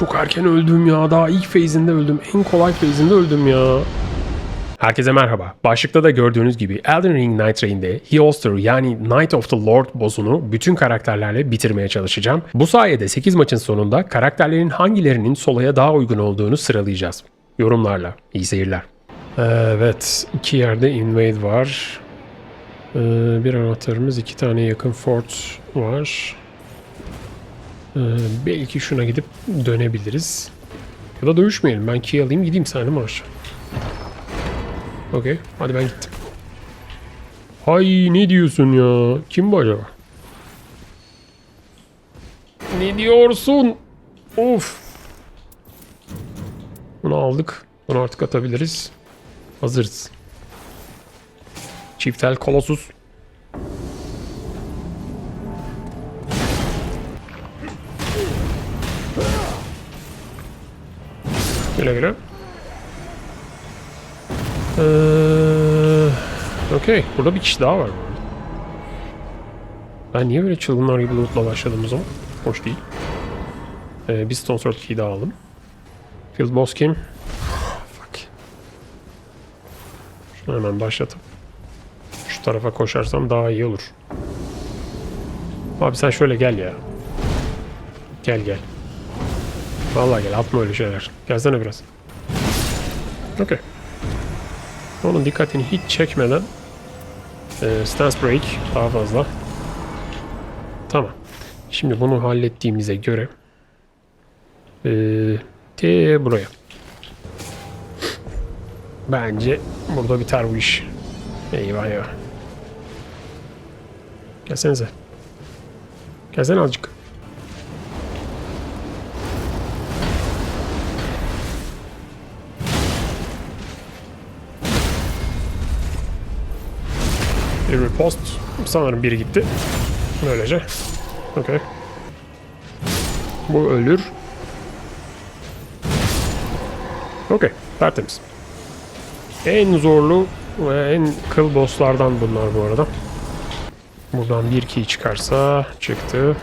çok erken öldüm ya. Daha ilk phase'inde öldüm. En kolay phase'inde öldüm ya. Herkese merhaba. Başlıkta da gördüğünüz gibi Elden Ring Night Rain'de Heolster yani Knight of the Lord boss'unu bütün karakterlerle bitirmeye çalışacağım. Bu sayede 8 maçın sonunda karakterlerin hangilerinin solaya daha uygun olduğunu sıralayacağız. Yorumlarla. İyi seyirler. Evet. iki yerde invade var. Ee, bir anahtarımız, iki tane yakın fort var. Ee, belki şuna gidip dönebiliriz. Ya da dövüşmeyelim. Ben key alayım gideyim de marş. Okey. Hadi ben gittim. Hay ne diyorsun ya? Kim bu acaba? Ne diyorsun? Of. Bunu aldık. Bunu artık atabiliriz. Hazırız. Çiftel Colossus. Güle güle. Ee, Okey. Burada bir kişi daha var. Ben niye böyle çılgınlar gibi lootla başladım o zaman? Hoş değil. Ee, bir Stone Sword daha aldım. Field Boss kim? Fuck. Şunu hemen başlatıp şu tarafa koşarsam daha iyi olur. Abi sen şöyle gel ya. Gel gel. Vallahi gel atma öyle şeyler. Gelsene biraz. Okey. Onun dikkatini hiç çekmeden e, stance break daha fazla. Tamam. Şimdi bunu hallettiğimize göre e, te buraya. Bence burada biter bu iş. Eyvah ya. Gelsenize. Gelsene azıcık. Bir repost. Sanırım biri gitti. Böylece. Okey. Bu ölür. Okey. Tertemiz. En zorlu ve en kıl bosslardan bunlar bu arada. Buradan bir key çıkarsa çıktı.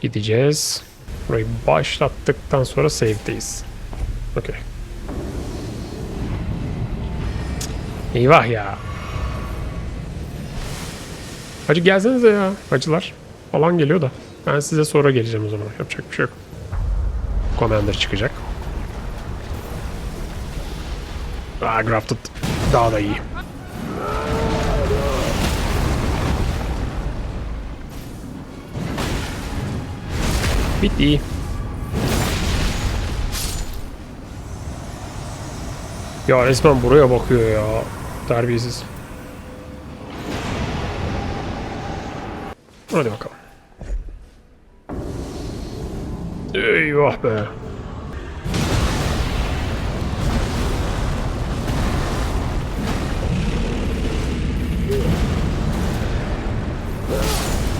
Gideceğiz. Burayı başlattıktan sonra save'deyiz. Okey. Eyvah ya. Hacı gelsenize ya. Hacılar falan geliyor da. Ben size sonra geleceğim o zaman. Yapacak bir şey yok. Commander çıkacak. Aa, Grafted daha da iyi. Bitti. Ya resmen buraya bakıyor ya. Terbiyesiz. Hadi bakalım. Eyvah be.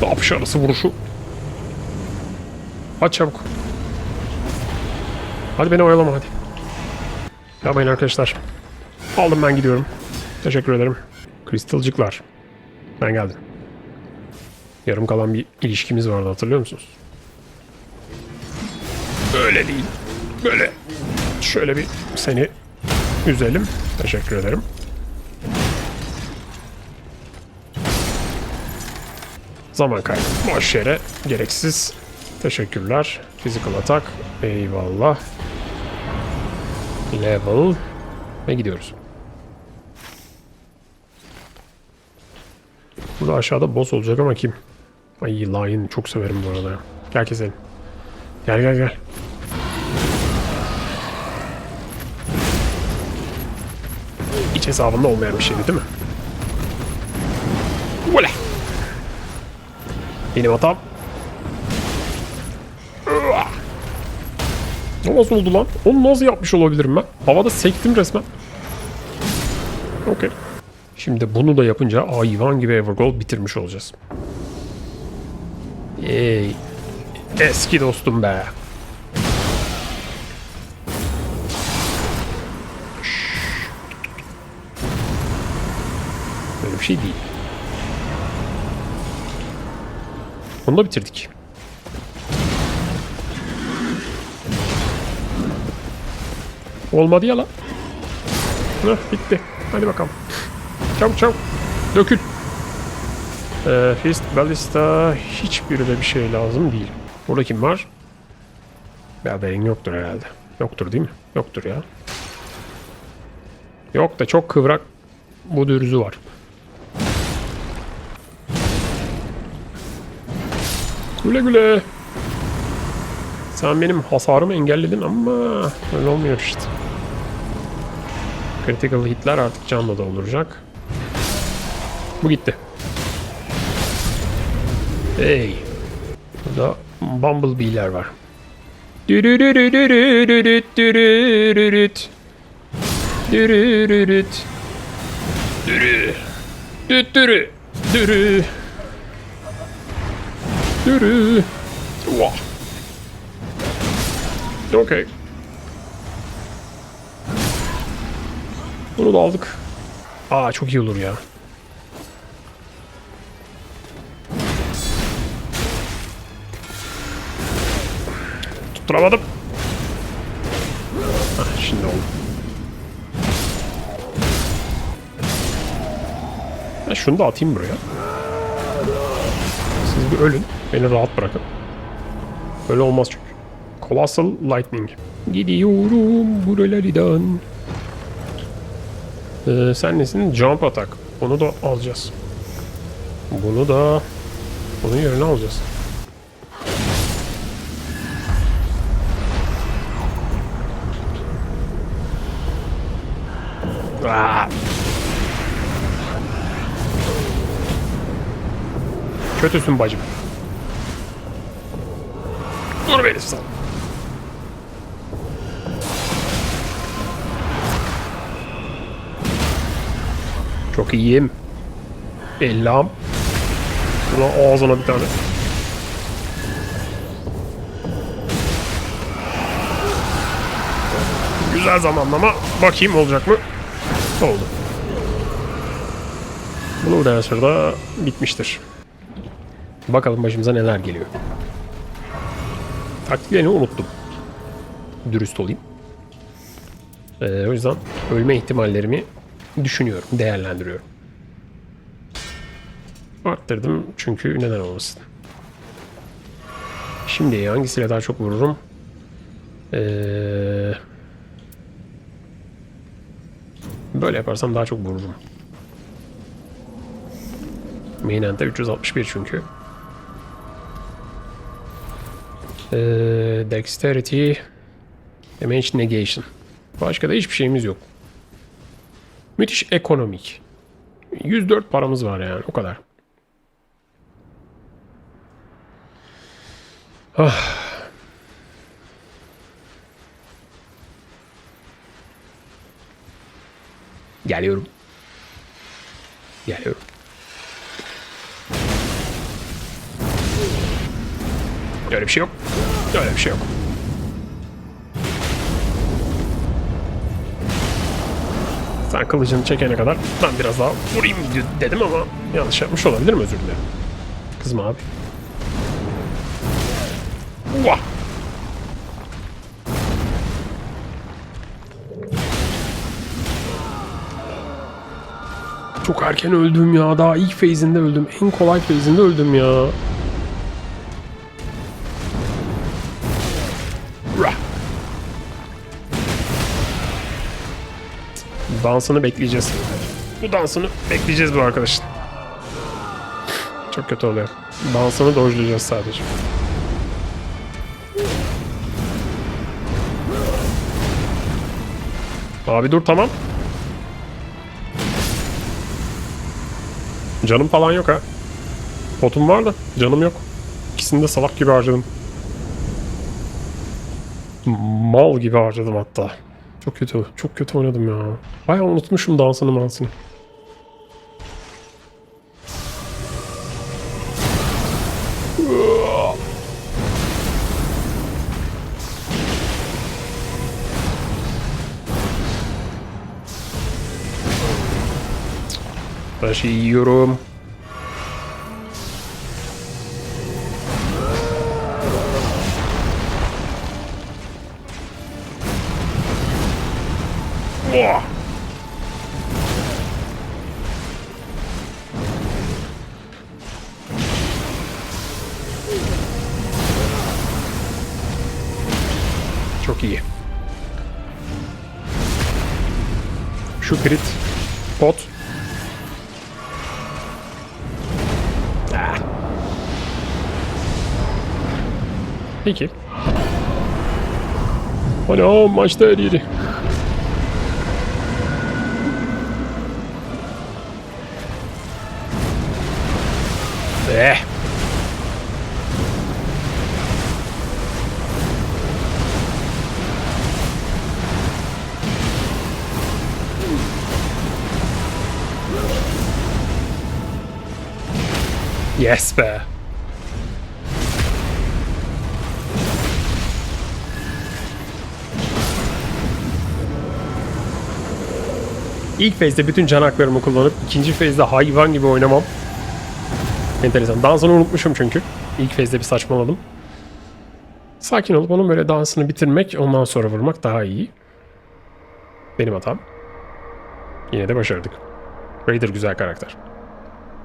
Kapış arası vuruşu. Hadi çabuk. Hadi beni oyalama hadi. Yapmayın arkadaşlar. Aldım ben gidiyorum. Teşekkür ederim. Kristalcıklar. Ben geldim. Yarım kalan bir ilişkimiz vardı hatırlıyor musunuz? Öyle değil. Böyle. Şöyle bir seni üzelim. Teşekkür ederim. Zaman kaybı. Boş yere. Gereksiz. Teşekkürler. Physical attack. Eyvallah. Level. Ve gidiyoruz. Burada aşağıda boss olacak ama kim? Ay Lion çok severim bu arada. Gel keselim. Gel gel gel. İç hesabında olmayan bir şeydi değil mi? Böyle. Benim hatam. O nasıl oldu lan? Onu nasıl yapmış olabilirim ben? Havada sektim resmen. Okey. Şimdi bunu da yapınca hayvan gibi Evergold bitirmiş olacağız. Ey eski dostum be. Böyle bir şey değil. Onu da bitirdik. Olmadı ya lan. Heh, bitti. Hadi bakalım. Çabuk çabuk. Dökül. Ee, Fist, Ballista hiçbiri de bir şey lazım değil. Burada kim var? Bir haberin yoktur herhalde. Yoktur değil mi? Yoktur ya. Yok da çok kıvrak bu dürüzü var. Güle güle. Sen benim hasarımı engelledin ama öyle olmuyor işte. Critical hitler artık canla dolduracak. Bu gitti. Hey. Burada Bumblebee'ler var. Dürürürürürürüt, dürürürüt. Dürürürüt. Dürü. Düt dürü. Dürü. Dürü. Vah. Okey. Bunu da aldık. Aa çok iyi olur ya. Tutturamadım. Hah, şimdi oldu. Ben şunu da atayım buraya. Siz bir ölün. Beni rahat bırakın. Böyle olmaz çünkü. Colossal Lightning. Gidiyorum buralardan. Ee, sen nesin? Jump Attack. Bunu da alacağız. Bunu da bunun yerine alacağız. Aa. Kötüsün bacım. Dur beni sal. Çok iyiyim. Ellam. Buna ağzına bir tane. Güzel zamanlama. Bakayım olacak mı? Oldu. Blue Dancer'da bitmiştir. Bakalım başımıza neler geliyor. Taktiklerini unuttum. Dürüst olayım. Ee, o yüzden ölme ihtimallerimi düşünüyorum, değerlendiriyorum. Arttırdım çünkü neden olmasın. Şimdi hangisiyle daha çok vururum? Ee, böyle yaparsam daha çok vururum. Main end'de 361 çünkü. Ee, dexterity, damage negation. Başka da hiçbir şeyimiz yok. Müthiş ekonomik. 104 paramız var yani o kadar. Ah. Geliyorum. Geliyorum. Öyle bir şey yok. Öyle bir şey yok. Sen kılıcını çekene kadar ben biraz daha vurayım dedim ama yanlış yapmış olabilirim özür dilerim. Kızma abi. Vah! Çok erken öldüm ya. Daha ilk phase'inde öldüm. En kolay phase'inde öldüm ya. Dansını bekleyeceğiz. Bu dansını bekleyeceğiz bu arkadaşın. Çok kötü oluyor. Dansını dojlayacağız sadece. Abi dur tamam. Canım falan yok ha. Potum var da canım yok. İkisini de salak gibi harcadım. Mal gibi harcadım hatta. Çok kötü. Çok kötü oynadım ya. Bayağı unutmuşum dansını mansını. Oh. Çok iyi. Şu crit pot. Peki. Ana maçta her yeri. Eh. Yes be. İlk phase'de bütün can haklarımı kullanıp ikinci phase'de hayvan gibi oynamam. Enteresan. Dansını unutmuşum çünkü. İlk phase'de bir saçmaladım. Sakin olup onun böyle dansını bitirmek, ondan sonra vurmak daha iyi. Benim hatam. Yine de başardık. Raider güzel karakter.